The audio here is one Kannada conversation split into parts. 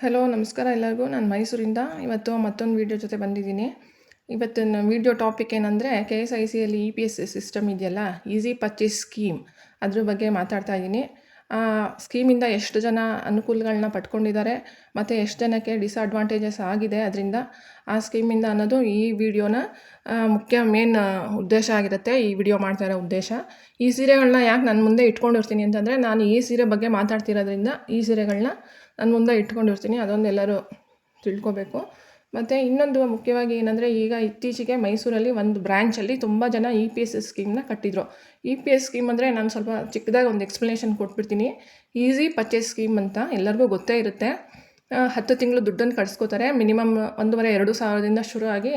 ಹಲೋ ನಮಸ್ಕಾರ ಎಲ್ಲರಿಗೂ. ನಾನು ಮೈಸೂರಿಂದ. ಇವತ್ತು ಮತ್ತೊಂದು ವೀಡಿಯೋ ಜೊತೆ ಬಂದಿದ್ದೀನಿ. ಇವತ್ತಿನ ವೀಡಿಯೋ ಟಾಪಿಕ್ ಏನಂದರೆ ಕೆ ಎಸ್ ಐ ಸಿಯಲ್ಲಿ ಇ ಪಿ ಎಸ್ ಸಿಸ್ಟಮ್ ಇದೆಯಲ್ಲ? ಈಸಿ ಪರ್ಚೇಸ್ ಸ್ಕೀಮ್ ಅದ್ರ ಬಗ್ಗೆ ಮಾತಾಡ್ತಾ ಇದ್ದೀನಿ. ಆ ಸ್ಕೀಮಿಂದ ಎಷ್ಟು ಜನ ಅನುಕೂಲಗಳನ್ನ ಪಡ್ಕೊಂಡಿದ್ದಾರೆ, ಮತ್ತು ಎಷ್ಟು ಜನಕ್ಕೆ ಡಿಸ್ಅಡ್ವಾಂಟೇಜಸ್ ಆಗಿದೆ ಅದರಿಂದ ಆ ಸ್ಕೀಮಿಂದ ಅನ್ನೋದು ಈ ವಿಡಿಯೋನ ಮುಖ್ಯ ಮೇನ್ ಉದ್ದೇಶ ಆಗಿರುತ್ತೆ ಈ ವಿಡಿಯೋ ಮಾಡ್ತಾ ಇರೋ ಉದ್ದೇಶ. ಈ ಸೀರೆಗಳನ್ನ ಯಾಕೆ ನನ್ನ ಮುಂದೆ ಇಟ್ಕೊಂಡಿರ್ತೀನಿ ಅಂತಂದರೆ, ನಾನು ಈ ಸೀರೆ ಬಗ್ಗೆ ಮಾತಾಡ್ತಿರೋದ್ರಿಂದ ಈ ಸೀರೆಗಳನ್ನ ನಾನು ಮುಂದೆ ಇಟ್ಕೊಂಡಿರ್ತೀನಿ, ಅದೊಂದು ಎಲ್ಲರೂ ತಿಳ್ಕೊಬೇಕು. ಮತ್ತು ಇನ್ನೊಂದು ಮುಖ್ಯವಾಗಿ ಏನಂದರೆ, ಈಗ ಇತ್ತೀಚೆಗೆ ಮೈಸೂರಲ್ಲಿ ಒಂದು ಬ್ರ್ಯಾಂಚಲ್ಲಿ ತುಂಬ ಜನ ಇ ಪಿ ಎಸ್ ಸ್ಕೀಮ್ನ ಕಟ್ಟಿದ್ರು. ಇ ಪಿ ಎಸ್ ಸ್ಕೀಮ್ ಅಂದರೆ ನಾನು ಸ್ವಲ್ಪ ಚಿಕ್ಕದಾಗಿ ಒಂದು ಎಕ್ಸ್ಪ್ಲನೇಷನ್ ಕೊಟ್ಬಿಡ್ತೀನಿ. ಈಸಿ ಪರ್ಚೇಸ್ ಸ್ಕೀಮ್ ಅಂತ ಎಲ್ಲರಿಗೂ ಗೊತ್ತೇ ಇರುತ್ತೆ. ಹತ್ತು ತಿಂಗಳು ದುಡ್ಡನ್ನು ಕಟ್ಸ್ಕೊತಾರೆ. ಮಿನಿಮಮ್ ಒಂದೂವರೆ, ಎರಡು ಸಾವಿರದಿಂದ ಶುರು ಆಗಿ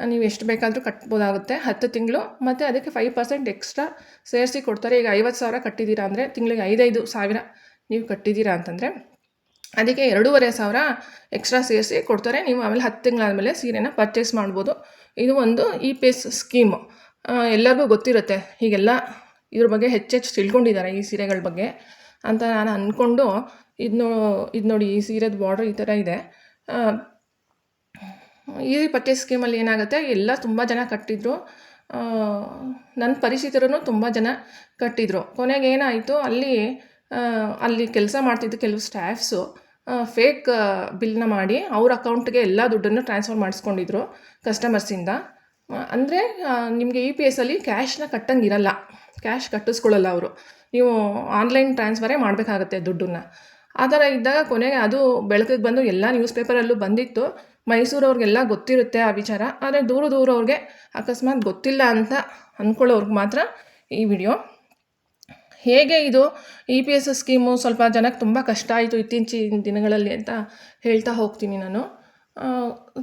ನೀವು ಎಷ್ಟು ಬೇಕಾದರೂ ಕಟ್ಬೋದಾಗುತ್ತೆ ಹತ್ತು ತಿಂಗಳು. ಮತ್ತು ಅದಕ್ಕೆ ಫೈವ್ ಪರ್ಸೆಂಟ್ ಎಕ್ಸ್ಟ್ರಾ ಸೇರಿಸಿ ಕೊಡ್ತಾರೆ. ಈಗ ಐವತ್ತು ಸಾವಿರ ಕಟ್ಟಿದ್ದೀರಾ ಅಂದರೆ ತಿಂಗಳಿಗೆ ಐದೈದು ಸಾವಿರ ನೀವು ಕಟ್ಟಿದ್ದೀರಾ ಅಂತಂದರೆ ಅದಕ್ಕೆ ಎರಡೂವರೆ ಸಾವಿರ ಎಕ್ಸ್ಟ್ರಾ ಸೇರಿಸಿ ಕೊಡ್ತಾರೆ. ನೀವು ಆಮೇಲೆ ಹತ್ತು ತಿಂಗಳಾದಮೇಲೆ ಸೀರೆನ ಪರ್ಚೇಸ್ ಮಾಡ್ಬೋದು. ಇದು ಒಂದು ಇ ಪಿ ಎಸ್ ಸ್ಕೀಮ್ ಎಲ್ಲರಿಗೂ ಗೊತ್ತಿರುತ್ತೆ ಹೀಗೆಲ್ಲ ಇದ್ರ ಬಗ್ಗೆ ಹೆಚ್ಚೆಚ್ಚು ತಿಳ್ಕೊಂಡಿದ್ದಾರೆ ಈ ಸೀರೆಗಳ ಬಗ್ಗೆ ಅಂತ ನಾನು ಅಂದ್ಕೊಂಡು ಇದು ನೋ, ಇದು ನೋಡಿ ಈ ಸೀರೆದು ಬಾರ್ಡ್ರ್ ಈ ಥರ ಇದೆ. ಈ ಪರ್ಚೇಸ್ ಸ್ಕೀಮಲ್ಲಿ ಏನಾಗುತ್ತೆ, ಎಲ್ಲ ತುಂಬ ಜನ ಕಟ್ಟಿದ್ರು. ನನ್ನ ಪರಿಚಿತರೂ ತುಂಬ ಜನ ಕಟ್ಟಿದ್ರು. ಕೊನೆಗೆ ಏನಾಯಿತು, ಅಲ್ಲಿ ಅಲ್ಲಿ ಕೆಲಸ ಮಾಡ್ತಿದ್ದ ಕೆಲವು ಸ್ಟಾಫ್ಸು ಫೇಕ್ ಬಿಲ್ನ ಮಾಡಿ ಅವ್ರ ಅಕೌಂಟ್ಗೆ ಎಲ್ಲ ದುಡ್ಡನ್ನು ಟ್ರಾನ್ಸ್ಫರ್ ಮಾಡಿಸ್ಕೊಂಡಿದ್ರು ಕಸ್ಟಮರ್ಸಿಂದ ಅಂದರೆ ನಿಮಗೆ ಇ ಪಿ ಎಸ್ಸಲ್ಲಿ ಕ್ಯಾಶ್ನ ಕಟ್ಟಂಗಿರಲ್ಲ ಕ್ಯಾಶ್ ಕಟ್ಟಿಸ್ಕೊಳ್ಳಲ್ಲ ಅವರು. ನೀವು ಆನ್ಲೈನ್ ಟ್ರಾನ್ಸ್ಫರೇ ಮಾಡಬೇಕಾಗತ್ತೆ ದುಡ್ಡನ್ನು. ಆ ಥರ ಇದ್ದಾಗ ಕೊನೆಗೆ ಅದು ಬೆಳಕಿಗೆ ಬಂದು ಎಲ್ಲ ನ್ಯೂಸ್ ಪೇಪರಲ್ಲೂ ಬಂದಿತ್ತು. ಮೈಸೂರವ್ರಿಗೆಲ್ಲ ಗೊತ್ತಿರುತ್ತೆ ಆ ವಿಚಾರ. ಆದರೆ ದೂರ ದೂರವ್ರಿಗೆ ಅಕಸ್ಮಾತ್ ಗೊತ್ತಿಲ್ಲ ಅಂತ ಅಂದ್ಕೊಳ್ಳೋರ್ಗೆ ಮಾತ್ರ ಈ ವಿಡಿಯೋ ಹೇಗೆ ಇದು ಇ ಪಿ ಎಸ್ ಸ್ಕೀಮು ಸ್ವಲ್ಪ ಜನಕ್ಕೆ ತುಂಬ ಕಷ್ಟ ಆಯಿತು ಇತ್ತೀಚಿನ ದಿನಗಳಲ್ಲಿ ಅಂತ ಹೇಳ್ತಾ ಹೋಗ್ತೀನಿ ನಾನು.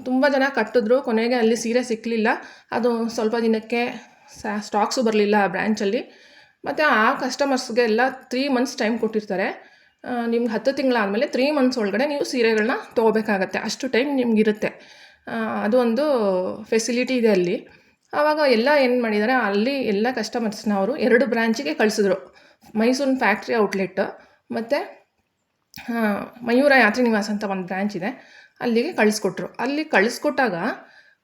ತುಂಬ ಜನ ಕಟ್ಟಿದ್ರು, ಕೊನೆಗೆ ಅಲ್ಲಿ ಸೀರೆ ಸಿಕ್ಕಲಿಲ್ಲ ಅದು ಸ್ವಲ್ಪ ದಿನಕ್ಕೆ ಸ್ಟಾಕ್ಸು ಬರಲಿಲ್ಲ ಆ ಬ್ರ್ಯಾಂಚಲ್ಲಿ ಮತ್ತು ಆ ಕಸ್ಟಮರ್ಸ್ಗೆ ಎಲ್ಲ ತ್ರೀ ಮಂತ್ಸ್ ಟೈಮ್ ಕೊಟ್ಟಿರ್ತಾರೆ. ನಿಮ್ಗೆ ಹತ್ತು ತಿಂಗಳಾದಮೇಲೆ ತ್ರೀ ಮಂತ್ಸ್ ಒಳಗಡೆ ನೀವು ಸೀರೆಗಳನ್ನ ತೊಗೋಬೇಕಾಗತ್ತೆ. ಅಷ್ಟು ಟೈಮ್ ನಿಮಗಿರುತ್ತೆ. ಅದು ಒಂದು ಫೆಸಿಲಿಟಿ ಇದೆ ಅಲ್ಲಿ. ಆವಾಗ ಎಲ್ಲ ಏನು ಮಾಡಿದ್ದಾರೆ, ಅಲ್ಲಿ ಎಲ್ಲ ಕಸ್ಟಮರ್ಸ್ನ ಅವರು ಎರಡು ಬ್ರ್ಯಾಂಚಿಗೆ ಕಳಿಸಿದ್ರು. ಮೈಸೂರಿನ ಫ್ಯಾಕ್ಟ್ರಿ ಔಟ್ಲೆಟ್ ಮತ್ತು ಮಯೂರ ಯಾತ್ರಿ ನಿವಾಸ ಅಂತ ಒಂದು ಬ್ರ್ಯಾಂಚ್ ಇದೆ. ಅಲ್ಲಿಗೆ ಕಳಿಸ್ಕೊಟ್ರು. ಅಲ್ಲಿ ಕಳಿಸ್ಕೊಟ್ಟಾಗ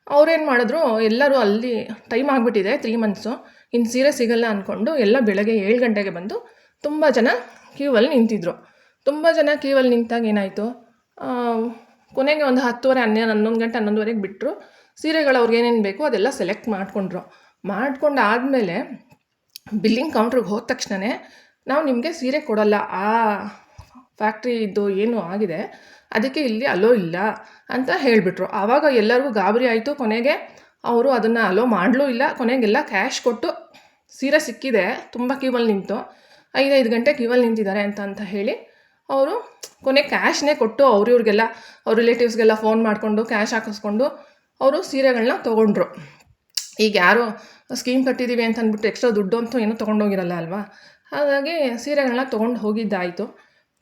ಅವ್ರೇನು ಮಾಡಿದ್ರು, ಎಲ್ಲರೂ ಅಲ್ಲಿ ಟೈಮ್ ಆಗಿಬಿಟ್ಟಿದೆ ತ್ರೀ ಮಂತ್ಸು ಇನ್ನು ಸೀರೆ ಸಿಗಲ್ಲ ಅಂದ್ಕೊಂಡು ಎಲ್ಲ ಬೆಳಗ್ಗೆ ಏಳು ಗಂಟೆಗೆ ಬಂದು ತುಂಬ ಜನ ಕ್ಯೂವಲ್ಲಿ ನಿಂತಿದ್ರು. ತುಂಬ ಜನ ಕ್ಯೂವಲ್ಲಿ ನಿಂತಾಗ ಏನಾಯಿತು ಕೊನೆಗೆ ಒಂದು ಹತ್ತುವರೆ, ಹನ್ನೆರಡು, ಹನ್ನೊಂದು ಗಂಟೆ, ಹನ್ನೊಂದುವರೆಗೆ ಬಿಟ್ಟರು ಸೀರೆಗಳು ಅವ್ರಿಗೆ ಏನೇನು ಬೇಕು ಅದೆಲ್ಲ ಸೆಲೆಕ್ಟ್ ಮಾಡಿಕೊಂಡ್ರು. ಮಾಡ್ಕೊಂಡು ಆದಮೇಲೆ ಬಿಲ್ಲಿಂಗ್ ಕೌಂಟ್ರಿಗೆ ಹೋದ ತಕ್ಷಣವೇ ನಾವು ನಿಮಗೆ ಸೀರೆ ಕೊಡಲ್ಲ. ಆ ಫ್ಯಾಕ್ಟ್ರಿ ಇದ್ದು ಏನು ಆಗಿದೆ, ಅದಕ್ಕೆ ಇಲ್ಲಿ ಅಲೋ ಇಲ್ಲ ಅಂತ ಹೇಳಿಬಿಟ್ರು. ಆವಾಗ ಎಲ್ಲರಿಗೂ ಗಾಬರಿ ಆಯಿತು. ಕೊನೆಗೆ ಅವರು ಅದನ್ನು ಅಲೋ ಮಾಡಲೂ ಇಲ್ಲ. ಕೊನೆಗೆಲ್ಲ ಕ್ಯಾಶ್ ಕೊಟ್ಟು ಸೀರೆ ಸಿಕ್ಕಿದೆ. ತುಂಬ ಕ್ಯೂವಲ್ಲಿ ನಿಂತು, ಐದೈದು ಗಂಟೆ ಕ್ಯೂವಲ್ಲಿ ನಿಂತಿದ್ದಾರೆ ಅಂತ ಅಂತ ಹೇಳಿ ಅವರು ಕೊನೆ ಕ್ಯಾಶ್ನೇ ಕೊಟ್ಟು ಅವ್ರಿವ್ರಿಗೆಲ್ಲ, ಅವ್ರ ರಿಲೇಟಿವ್ಸ್ಗೆಲ್ಲ ಫೋನ್ ಮಾಡಿಕೊಂಡು ಕ್ಯಾಶ್ ಹಾಕಿಸ್ಕೊಂಡು ಅವರು ಸೀರೆಗಳನ್ನ ತೊಗೊಂಡ್ರು. ಈಗ ಯಾರು ಸ್ಕೀಮ್ ಕಟ್ಟಿದ್ದೀವಿ ಅಂತ ಅಂದ್ಬಿಟ್ಟು ಎಕ್ಸ್ಟ್ರಾ ದುಡ್ಡು ಅಂತೂ ಏನೂ ತೊಗೊಂಡೋಗಿರಲ್ಲ ಅಲ್ವಾ? ಹಾಗಾಗಿ ಸೀರೆಗಳನ್ನ ತೊಗೊಂಡು ಹೋಗಿದ್ದಾಯಿತು.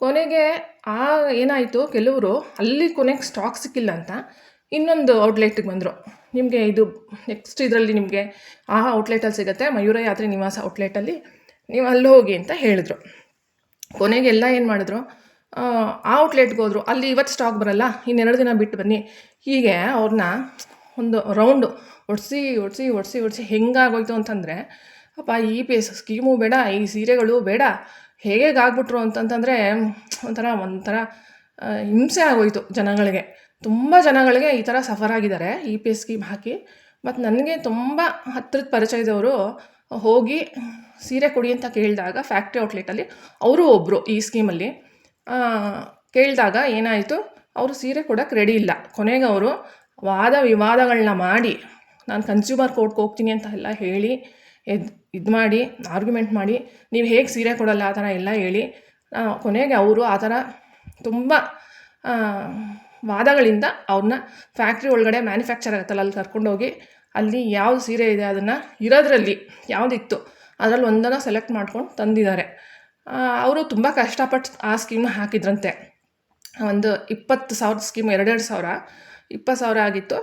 ಕೊನೆಗೆ ಆ ಏನಾಯಿತು? ಕೆಲವರು ಅಲ್ಲಿ ಕೊನೆಗೆ ಸ್ಟಾಕ್ ಸಿಕ್ಕಿಲ್ಲ ಅಂತ ಇನ್ನೊಂದು ಔಟ್ಲೆಟ್ಗೆ ಬಂದರು. ನಿಮಗೆ ಇದು ನೆಕ್ಸ್ಟ್ ಇದರಲ್ಲಿ ನಿಮಗೆ ಆ ಔಟ್ಲೆಟಲ್ಲಿ ಸಿಗುತ್ತೆ, ಮಯೂರ ಯಾತ್ರೆ ನಿವಾಸ ಔಟ್ಲೆಟಲ್ಲಿ ನೀವು ಅಲ್ಲಿ ಹೋಗಿ ಅಂತ ಹೇಳಿದ್ರು. ಕೊನೆಗೆ ಎಲ್ಲ ಏನು ಮಾಡಿದ್ರು? ಆ ಔಟ್ಲೆಟ್ಗೆ ಹೋದರು. ಅಲ್ಲಿ ಇವತ್ತು ಸ್ಟಾಕ್ ಬರಲ್ಲ, ಇನ್ನೆರಡು ದಿನ ಬಿಟ್ಟು ಬನ್ನಿ. ಹೀಗೆ ಅವ್ರನ್ನ ಒಂದು ರೌಂಡು ಒಡಿಸಿ ಒಡಿಸಿ ಒಡಿಸಿ ಒಡಿಸಿ ಹೆಂಗಾಗೋಯ್ತು ಅಂತಂದರೆ, ಅಪ್ಪ, ಈ ಪಿ ಎಸ್ ಸ್ಕೀಮು ಬೇಡ, ಈ ಸೀರೆಗಳು ಬೇಡ ಹೇಗೇಗಾಗ್ಬಿಟ್ರು ಅಂತಂತಂದರೆ, ಒಂಥರ ಒಂಥರ ಹಿಂಸೆ ಆಗೋಯ್ತು ಜನಗಳಿಗೆ. ತುಂಬ ಜನಗಳಿಗೆ ಈ ಥರ ಸಫರ್ ಆಗಿದ್ದಾರೆ ಇ ಪಿ ಎಸ್ ಸ್ಕೀಮ್ ಹಾಕಿ. ಮತ್ತು ನನಗೆ ತುಂಬ ಹತ್ತಿರದ ಪರಿಚಯದವರು ಹೋಗಿ ಸೀರೆ ಕೊಡಿ ಅಂತ ಕೇಳಿದಾಗ, ಫ್ಯಾಕ್ಟ್ರಿ ಔಟ್ಲೆಟಲ್ಲಿ ಅವರು ಒಬ್ಬರು ಈ ಸ್ಕೀಮಲ್ಲಿ. ಕೇಳಿದಾಗ ಏನಾಯಿತು, ಅವರು ಸೀರೆ ಕೊಡೋಕ್ಕೆ ರೆಡಿ ಇಲ್ಲ. ಕೊನೆಗೆ ಅವರು ವಾದ ವಿವಾದಗಳನ್ನ ಮಾಡಿ, ನಾನು ಕನ್ಸ್ಯೂಮರ್ ಕೋರ್ಟ್ಗೆ ಹೋಗ್ತೀನಿ ಅಂತ ಎಲ್ಲ ಹೇಳಿ, ಎದ್, ಇದು ಮಾಡಿ ಆರ್ಗ್ಯುಮೆಂಟ್ ಮಾಡಿ, ನೀವು ಹೇಗೆ ಸೀರೆ ಕೊಡಲ್ಲ ಆ ಥರ ಎಲ್ಲ ಹೇಳಿ ಕೊನೆಗೆ ಅವರು ಆ ಥರ ತುಂಬ ವಾದಗಳಿಂದ ಅವ್ರನ್ನ ಫ್ಯಾಕ್ಟ್ರಿ ಒಳಗಡೆ ಮ್ಯಾನುಫ್ಯಾಕ್ಚರ್ ಆಗುತ್ತಲ್ಲ ಅಲ್ಲಿ ಕರ್ಕೊಂಡೋಗಿ, ಅಲ್ಲಿ ಯಾವ್ದು ಸೀರೆ ಇದೆ ಅದನ್ನು ಇರೋದ್ರಲ್ಲಿ ಯಾವುದಿತ್ತು, ಅದರಲ್ಲಿ ಒಂದನ್ನು ಸೆಲೆಕ್ಟ್ ಮಾಡ್ಕೊಂಡು ತಂದಿದ್ದಾರೆ. ಅವರು ತುಂಬ ಕಷ್ಟಪಟ್ಟು ಆ ಸ್ಕೀಮ್ನ ಹಾಕಿದ್ರಂತೆ. ಒಂದು ಇಪ್ಪತ್ತು ಸಾವಿರದ ಸ್ಕೀಮ್ ಎರಡೆರಡು ಸಾವಿರ ಇಪ್ಪತ್ತು ಸಾವಿರ ಆಗಿತ್ತು.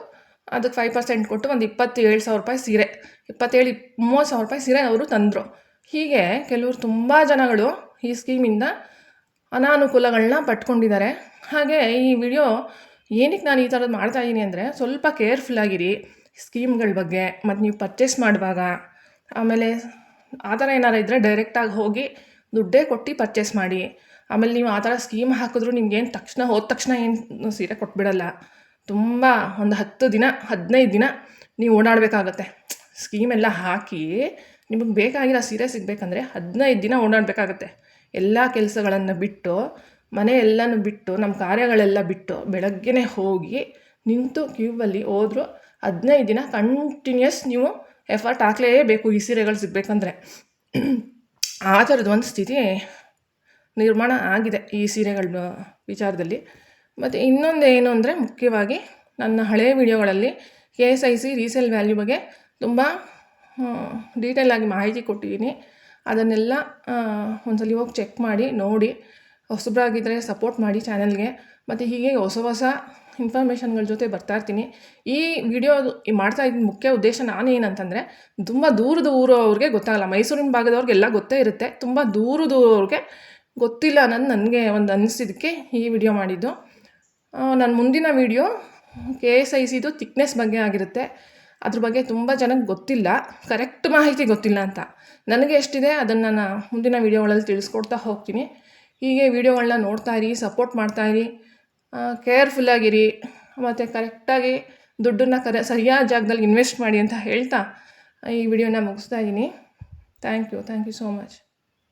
ಅದಕ್ಕೆ ಫೈವ್ ಪರ್ಸೆಂಟ್ ಕೊಟ್ಟು ಒಂದು ಇಪ್ಪತ್ತೇಳು ಸಾವಿರ ರೂಪಾಯಿ ಸೀರೆ, ಇಪ್ಪತ್ತೇಳು ಇಪ್ ಮೂವತ್ತು ಸಾವಿರ ರೂಪಾಯಿ ಸೀರೆ ಅವರು ತಂದರು. ಹೀಗೆ ಕೆಲವರು ತುಂಬ ಜನಗಳು ಈ ಸ್ಕೀಮಿಂದ ಅನಾನುಕೂಲಗಳನ್ನ ಪಟ್ಕೊಂಡಿದ್ದಾರೆ. ಹಾಗೆ ಈ ವಿಡಿಯೋ ಏನಕ್ಕೆ ನಾನು ಈ ಥರದ್ದು ಮಾಡ್ತಾಯಿದ್ದೀನಿ ಅಂದರೆ ಸ್ವಲ್ಪ ಕೇರ್ಫುಲ್ ಆಗಿರಿ ಸ್ಕೀಮ್ಗಳ ಬಗ್ಗೆ, ಮತ್ತು ನೀವು ಪರ್ಚೇಸ್ ಮಾಡುವಾಗ. ಆಮೇಲೆ ಆ ಥರ ಏನಾರು ಇದ್ದರೆ ಡೈರೆಕ್ಟಾಗಿ ಹೋಗಿ ದುಡ್ಡೇ ಕೊಟ್ಟು ಪರ್ಚೇಸ್ ಮಾಡಿ. ಆಮೇಲೆ ನೀವು ಆ ಥರ ಸ್ಕೀಮ್ ಹಾಕಿದ್ರು ನಿಮ್ಗೇನು ತಕ್ಷಣ ಹೋದ ತಕ್ಷಣ ಏನು ಸೀರೆ ಕೊಟ್ಬಿಡಲ್ಲ. ತುಂಬ ಒಂದು ಹತ್ತು ದಿನ, ಹದಿನೈದು ದಿನ ನೀವು ಓಡಾಡಬೇಕಾಗತ್ತೆ. ಸ್ಕೀಮ್ ಎಲ್ಲ ಹಾಕಿ ನಿಮಗೆ ಬೇಕಾಗಿರೋ ಸೀರೆ ಸಿಗಬೇಕಂದ್ರೆ ಹದಿನೈದು ದಿನ ಓಡಾಡಬೇಕಾಗತ್ತೆ. ಎಲ್ಲ ಕೆಲಸಗಳನ್ನು ಬಿಟ್ಟು, ಮನೆ ಎಲ್ಲನೂ ಬಿಟ್ಟು ನಮ್ಮ ಕಾರ್ಯಗಳೆಲ್ಲ ಬಿಟ್ಟು ಬೆಳಗ್ಗೆನೇ ಹೋಗಿ ನಿಂತು ಕ್ಯೂವಲ್ಲಿ ಹೋದರೂ ಹದಿನೈದು ದಿನ ಕಂಟಿನ್ಯೂಸ್ ನೀವು ಎಫರ್ಟ್ ಹಾಕಲೇಬೇಕು ಈ ಸೀರೆಗಳು ಸಿಗಬೇಕಂದ್ರೆ. ಆ ಥರದ್ದು ಒಂದು ಸ್ಥಿತಿ ನಿರ್ಮಾಣ ಆಗಿದೆ ಈ ಸೀರೆಗಳ ವಿಚಾರದಲ್ಲಿ. ಮತ್ತು ಇನ್ನೊಂದು ಏನು ಅಂದರೆ ಮುಖ್ಯವಾಗಿ ನನ್ನ ಹಳೆಯ ವಿಡಿಯೋಗಳಲ್ಲಿ K S I C resale value ಬಗ್ಗೆ ತುಂಬ ಡೀಟೇಲಾಗಿ ಮಾಹಿತಿ ಕೊಟ್ಟಿದ್ದೀನಿ. ಅದನ್ನೆಲ್ಲ ಒಂದ್ಸಲ ಹೋಗಿ ಚೆಕ್ ಮಾಡಿ, ನೋಡಿ. ಹೊಸಬ್ರಾಗಿದ್ದರೆ ಸಪೋರ್ಟ್ ಮಾಡಿ ಚಾನಲ್ಗೆ ಮತ್ತು ಹೀಗೆ ಹೊಸ ಹೊಸ ಇನ್ಫಾರ್ಮೇಷನ್ಗಳ ಜೊತೆ ಬರ್ತಾ ಇರ್ತೀನಿ. ಈ ವಿಡಿಯೋ ಮಾಡ್ತಾ ಇದ್ದ ಮುಖ್ಯ ಉದ್ದೇಶ ನಾನೇನಂತಂದರೆ, ತುಂಬ ದೂರದ ಊರವ್ರಿಗೆ ಗೊತ್ತಾಗಲ್ಲ. ಮೈಸೂರಿನ ಭಾಗದವ್ರಿಗೆಲ್ಲ ಗೊತ್ತೇ ಇರುತ್ತೆ. ತುಂಬ ದೂರದವ್ರಿಗೆ ಗೊತ್ತಿಲ್ಲ ಅನ್ನೋದು ನನಗೆ ಒಂದು ಅನಿಸಿದ್ದಕ್ಕೆ ಈ ವಿಡಿಯೋ ಮಾಡಿದ್ದು. ನನ್ನ ಮುಂದಿನ ವಿಡಿಯೋ ಕೆ ಎಸ್ ಐ ಸಿದು ತಿಕ್ನೆಸ್ ಬಗ್ಗೆ ಆಗಿರುತ್ತೆ. ಅದ್ರ ಬಗ್ಗೆ ತುಂಬ ಜನಕ್ಕೆ ಗೊತ್ತಿಲ್ಲ. ಕರೆಕ್ಟ್ ಮಾಹಿತಿ ಗೊತ್ತಿಲ್ಲ ಅಂತ. ನನಗೆ ಎಷ್ಟಿದೆ ಅದನ್ನು ನಾನು ಮುಂದಿನ ವೀಡಿಯೋಗಳಲ್ಲಿ ತಿಳಿಸ್ಕೊಡ್ತಾ ಹೋಗ್ತೀನಿ. ಹೀಗೆ ವೀಡಿಯೋಗಳನ್ನ ನೋಡ್ತಾ ಇರಿ ಸಪೋರ್ಟ್ ಮಾಡ್ತಾಯಿರಿ ಕೇರ್ಫುಲ್ಲಾಗಿರಿ ಮತ್ತು ಕರೆಕ್ಟಾಗಿ ದುಡ್ಡನ್ನು ಕರೆ, ಸರಿಯಾದ ಜಾಗದಲ್ಲಿ ಇನ್ವೆಸ್ಟ್ ಮಾಡಿ ಅಂತ ಹೇಳ್ತಾ ಈ ವಿಡಿಯೋನ ಮುಗಿಸ್ತಾ ಇದ್ದೀನಿ. Thank you thank you so much